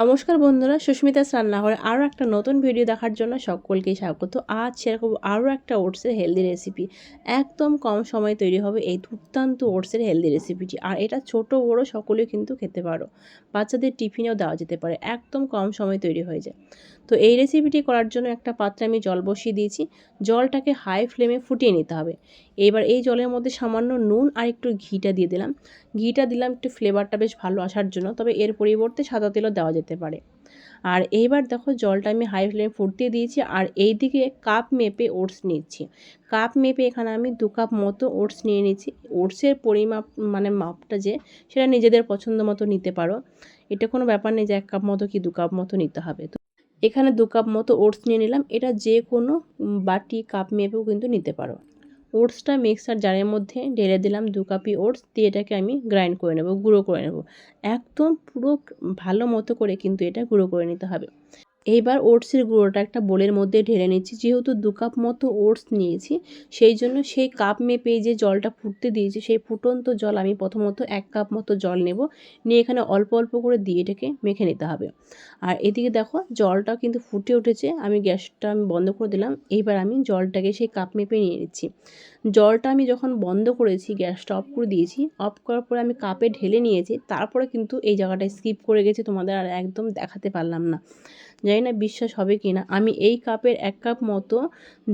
নমস্কার বন্ধুরা, সুস্মিতাস রান্নাঘরে আরও একটা নতুন ভিডিও দেখার জন্য সকলকেই স্বাগত। আজ সেরকম আরও একটা ওটসের হেলদি রেসিপি একদম কম সময়ে তৈরি হবে এই দুর্দান্ত ওটসের হেলদি রেসিপিটি আর এটা ছোট, বড় সকলে কিন্তু খেতে পারো। বাচ্চাদের টিফিনেও দেওয়া যেতে পারে, একদম কম সময়ে তৈরি হয়ে যায়। তো এই রেসিপিটি করার জন্য একটা পাত্রে আমি জল বসিয়ে দিয়েছি। জলটাকে হাই ফ্লেমে ফুটিয়ে নিতে হবে। এবার এই জলের মধ্যে সামান্য নুন আর একটু ঘিটা দিয়ে দিলাম। ঘিটা দিলাম একটু ফ্লেভারটা বেশ ভালো আসার জন্য, তবে এর পরিবর্তে সাদা তেলও দেওয়া যেতে পারে। আর এইবার দেখো জলটা আমি হাই ফ্লেমে ফুটতে দিয়েছি আর এই দিকে কাপ মেপে ওটস নিচ্ছি। কাপ মেপে এখানে আমি দু কাপ মতো ওটস নিয়ে নিচ্ছি। ওটসের পরিমাপ মানে মাপটা যে সেটা নিজেদের পছন্দ মতো নিতে পারো। এটা কোনো ব্যাপার নেই যে এক কাপ মতো কি দু কাপ মতো নিতে হবে। তো এখানে দু কাপ মতো ওটস নিয়ে নিলাম। এটা যে কোনো বাটি কাপ মেপেও কিন্তু নিতে পারো। ওটসটা মিক্সার জারের মধ্যে ঢেলে দিলাম দু কাপি ওটস, দিয়ে এটাকে আমি গ্রাইন্ড করে নেব, গুঁড়ো করে নেব। একদম পুরো ভালো মতো করে কিন্তু এটা গুঁড়ো করে নিতে হবে। এইবার ওটসের গুঁড়োটা একটা বোলের মধ্যে ঢেলে নিচ্ছি। যেহেতু দু কাপ মতো ওটস নিয়েছি, সেই জন্য সেই কাপ মেপে যে জলটা ফুটতে দিয়েছি, সেই ফুটন্ত জল আমি প্রথমত এক কাপ মতো জল নেব। নিয়ে এখানে অল্প অল্প করে দিয়ে এটাকে মেখে নিতে হবে। আর এদিকে দেখো, জলটা কিন্তু ফুটে উঠেছে। আমি গ্যাসটা আমি বন্ধ করে দিলাম। এইবার আমি জলটাকে সেই কাপ মেপে নিয়ে নিচ্ছি। জলটা আমি যখন বন্ধ করেছি, গ্যাসটা অফ করে দিয়েছি, অফ করার পরে আমি কাপে ঢেলে নিয়েছি। তারপরে কিন্তু এই জায়গাটায় স্কিপ করে গেছে, তোমাদের আর একদম দেখাতে পারলাম না। জানি না বিশ্বাস হবে কি না। আমি এই কাপের এক কাপ মতো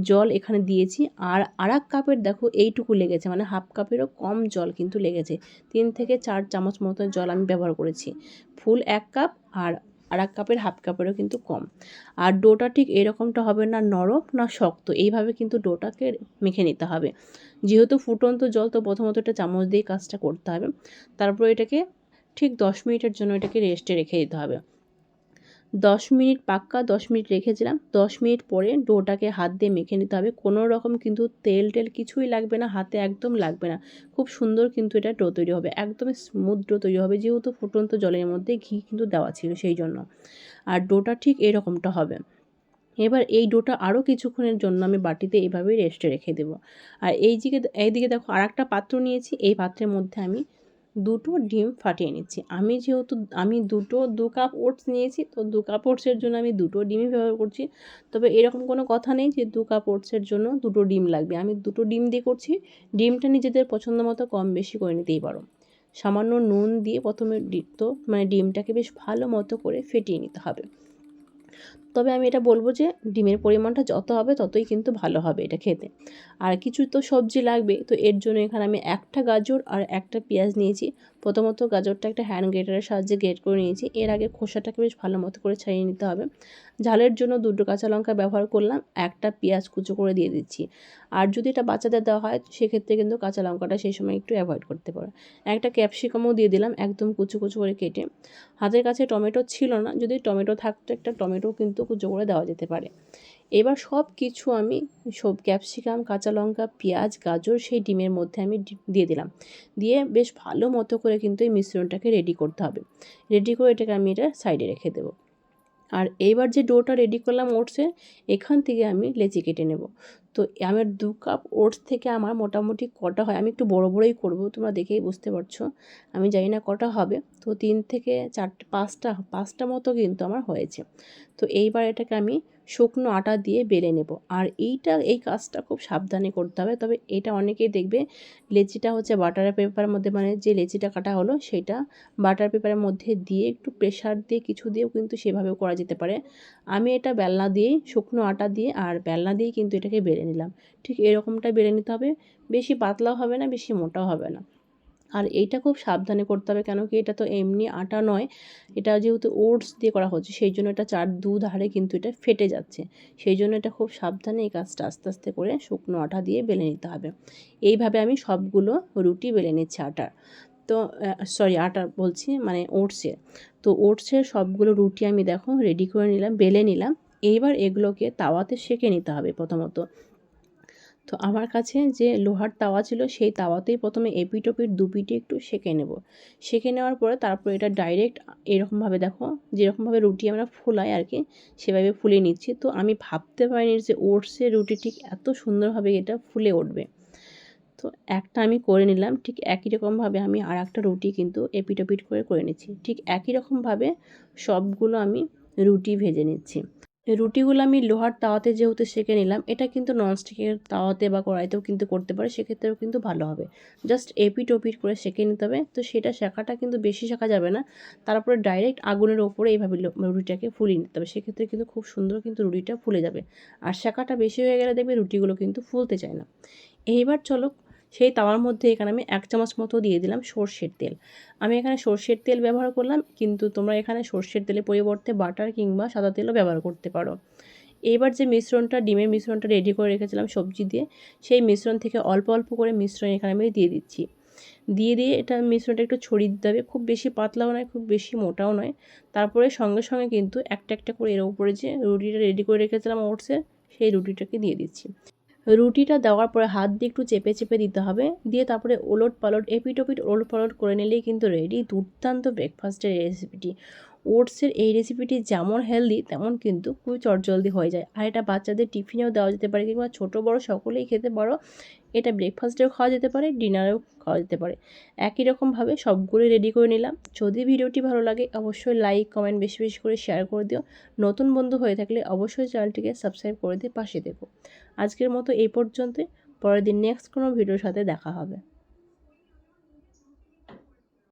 জল এখানে দিয়েছি। আর আর এক কাপের দেখো এইটুকু লেগেছে মানে হাফ কাপেরও কম জল কিন্তু লেগেছে। তিন থেকে চার চামচ মতো জল আমি ব্যবহার করেছি। ফুল এক কাপ আর আর এক কাপের হাফ কাপেরও কিন্তু কম। আর ডোটা ঠিক এরকমটা হবে না নরম না শক্ত, এইভাবে কিন্তু ডোটাকে মেখে নিতে হবে। যেহেতু ফুটন্ত জল, তো প্রথমত এটা চামচ দিয়ে কাজটা করতে হবে। তারপর এটাকে ঠিক দশ মিনিটের জন্য এটাকে রেস্টে রেখে দিতে হবে। দশ মিনিট পাক্কা, দশ মিনিট রেখেছিলাম। দশ মিনিট পরে ডোটাকে হাত দিয়ে মেখে নিতে হবে। কোনো রকম কিন্তু তেল টেল কিছুই লাগবে না, হাতে একদম লাগবে না। খুব সুন্দর কিন্তু এটা ডো তৈরি হবে। একদম স্মুথ ডো তৈরি হবে, যেহেতু ফুটন্ত জলের মধ্যে ঘি কিন্তু দেওয়া ছিল সেই জন্য। আর ডোটা ঠিক এরকমটা হবে। এবার এই ডোটা আরও কিছুক্ষণের জন্য আমি বাটিতে এইভাবেই রেস্টে রেখে দেবো। আর এই দিকে এইদিকে দেখো আর একটা পাত্র নিয়েছি। এই পাত্রের মধ্যে আমি দুটো ডিম ফাটিয়ে নিচ্ছি। আমি যেহেতু, আমি দুটো, দু কাপ ওটস নিয়েছি, তো দু কাপ ওটসের জন্য আমি দুটো ডিমই ব্যবহার করছি। তবে এরকম কোনো কথা নেই যে দু কাপ ওটসের জন্য দুটো ডিম লাগবে। আমি দুটো ডিম দিয়ে করছি। ডিমটা নিজেদের পছন্দ মতো কম বেশি করে নিতেই পারো। সামান্য নুন দিয়ে প্রথমে তো মানে ডিমটাকে বেশ ভালো মতো করে ফেটিয়ে নিতে হবে। তবে আমি এটা বলব যে ডিমের পরিমাণটা যত হবে ততই কিন্তু ভালো হবে এটা খেতে। আর কিছু তো সবজি লাগবে, তো এর জন্য এখানে আমি একটা গাজর আর একটা পেঁয়াজ নিয়েছি। প্রথমত গাজরটা একটা হ্যান্ড গ্রেটারের সাহায্যে গ্রেট করে নিয়েছি। এর আগে খোসাটাকে বেশ ভালো মতো করে ছাড়িয়ে নিতে হবে। ঝালের জন্য দুটো কাঁচা লঙ্কা ব্যবহার করলাম, একটা পেঁয়াজ কুচো করে দিয়ে দিচ্ছি। আর যদি এটা বাচ্চাদের দেওয়া হয়, সেক্ষেত্রে কিন্তু কাঁচা লঙ্কাটা সেই সময় একটু অ্যাভয়েড করতে পারো। একটা ক্যাপসিকামও দিয়ে দিলাম একদম কুচো কুচো করে কেটে। হাতের কাছে টমেটো ছিল না, যদি টমেটো থাকতো একটা টমেটো কিন্তু কুচো করে দেওয়া যেতে পারে। এবার সব কিছু আমি সব ক্যাপসিকাম, কাঁচা লঙ্কা, পেঁয়াজ, গাজর সেই ডিমের মধ্যে আমি দিয়ে দিলাম। দিয়ে বেশ ভালো মতো করে কিন্তু এই মিশ্রণটাকে রেডি করতে হবে। রেডি করে এটাকে আমি এটা সাইডে রেখে দেবো। আর এইবার যে ডোটা রেডি করলাম ওটসের এখান থেকে আমি লেচি কেটে নেব। তো আমার দু কাপ ওটস থেকে আমার মোটামুটি কটা হয়? আমি একটু বড় বড়ই করব, তোমরা দেখেই বুঝতে পারছ। আমি জানি না কটা হবে। তো তিন থেকে চারটে, পাঁচটা পাঁচটা মতো কিন্তু আমার হয়েছে। তো এইবার এটাকে আমি শুকনো আটা দিয়ে বেলে নেব। আর এইটা, এই কাজটা খুব সাবধানে করতে হবে। তবে এটা অনেকেই দেখবে, লেচিটা হচ্ছে বাটার পেপারের মধ্যে মানে যে লেচিটা কাটা হলো, সেটা বাটার পেপারের মধ্যে দিয়ে একটু প্রেশার দিয়ে কিছু দিয়েও কিন্তু সেভাবেও করা যেতে পারে। আমি এটা বেলনা দিয়েই, শুকনো আটা দিয়ে আর বেলনা দিয়েই কিন্তু এটাকে বেড়ে নিলাম। ঠিক এরকমটা বেড়ে নিতে হবে। বেশি পাতলাও হবে না, বেশি মোটাও হবে না। আর এইটা খুব সাবধানে করতে হবে কেন কি এটা তো এমনি আটা নয়, এটা যেহেতু ওটস দিয়ে করা হচ্ছে সেই জন্য এটা চার দু ধারে কিন্তু এটা ফেটে যাচ্ছে। সেই জন্য এটা খুব সাবধানে এই কাজটা আস্তে আস্তে করে শুকনো আটা দিয়ে বেলে নিতে হবে। এইভাবে আমি সবগুলো রুটি বেলে নিচ্ছি আটার। তো সরি আটা বলছি মানে ওটসের। তো ওটসের সবগুলো রুটি আমি দেখো রেডি করে নিলাম, বেলে নিলাম। এইবার এগুলোকে তাওয়াতে সেঁকে নিতে হবে প্রথমত। তো আমার কাছে যে লোহার তাওয়া ছিল, সেই তাওয়াতেই প্রথমে এপিট ওপিট দুপিটে একটু সেঁকে নেব। সেঁকে নেওয়ার পরে তারপর এটা ডাইরেক্ট এরকমভাবে দেখো, যেরকমভাবে রুটি আমরা ফুলাই আর কি সেভাবে ফুলে নিচ্ছি। তো আমি ভাবতে পারিনি যে ওটসের রুটি ঠিক এত সুন্দরভাবে এটা ফুলে উঠবে। তো তো একটা আমি করে নিলাম, ঠিক একই রকমভাবে আমি আর একটা রুটি কিন্তু এপিট ওপিট করে করে নিচ্ছি। ঠিক একই রকমভাবে সবগুলো আমি রুটি ভেজে নিচ্ছি। রুটিগুলো আমি লোহার তাওয়াতে যেহেতু সেঁকে নিলাম, এটা কিন্তু ননস্টিকের তাওয়াতে বা কড়াইতেও কিন্তু করতে পারে, সেক্ষেত্রেও কিন্তু ভালো হবে। জাস্ট এপিট ওপিট করে সেঁকে নিতে হবে, তো সেটা শেখাটা কিন্তু বেশি শেখা যাবে না। তারপরে ডাইরেক্ট আগুনের ওপরে এইভাবে রুটিটাকে ফুলিয়ে নিতে হবে, সেক্ষেত্রে কিন্তু খুব সুন্দর কিন্তু রুটিটা ফুলে যাবে। আর শেখাটা বেশি হয়ে গেলে দেখবে রুটিগুলো কিন্তু ফুলতে চায় না। এইবার চলো সেই তাওয়ার মধ্যে এখানে আমি এক চামচ মতো দিয়ে দিলাম সর্ষের তেল। আমি এখানে সর্ষের তেল ব্যবহার করলাম, কিন্তু তোমরা এখানে সর্ষের তেলের পরিবর্তে বাটার কিংবা সাদা তেলও ব্যবহার করতে পারো। এইবার যে মিশ্রণটা, ডিমের মিশ্রণটা রেডি করে রেখেছিলাম সবজি দিয়ে, সেই মিশ্রণ থেকে অল্প অল্প করে মিশ্রণ এখানে আমি দিয়ে দিচ্ছি। দিয়ে দিয়ে এটা মিশ্রণটা একটু ছড়িয়ে দিতে হবে। খুব বেশি পাতলাও নয়, খুব বেশি মোটাও নয়। তারপরে সঙ্গে সঙ্গে কিন্তু একটা একটা করে এর উপরে যে রুটিটা রেডি করে রেখেছিলাম ওটসের সেই রুটিটাকে দিয়ে দিচ্ছি। রুটিটা দেওয়ার পরে হাত দিয়ে একটু চেপে চেপে দিতে হবে। দিয়ে তারপরে ওলট পালট, এপিটোপিট ওলট পালট করে নিলেই কিন্তু রেডি দুর্দান্ত ব্রেকফাস্টের রেসিপিটি ওটসের এই রেসিপিটি যেমন হেলদি তেমন কিন্তু খুবই চটজলদি হয়ে যায়। আর এটা বাচ্চাদের টিফিনেও দেওয়া যেতে পারে কিংবা ছোটো, বড়ো সকলেই খেতে পারো। এটা ব্রেকফাস্টেও খাওয়া যেতে পারে ডিনারেও খাওয়া যেতে পারে। একই রকমভাবে সবগুলো রেডি করে নিলাম। যদি ভিডিওটি ভালো লাগে, অবশ্যই লাইক কমেন্ট বেশি বেশি করে শেয়ার করে দিও। নতুন বন্ধু হয়ে থাকলে অবশ্যই চ্যানেলটিকে সাবস্ক্রাইব করে দিয়ে পাশে দেখো আজকের মতো এই পর্যন্তই। পরের দিন নেক্সট কোনো ভিডিওর সাথে দেখা হবে।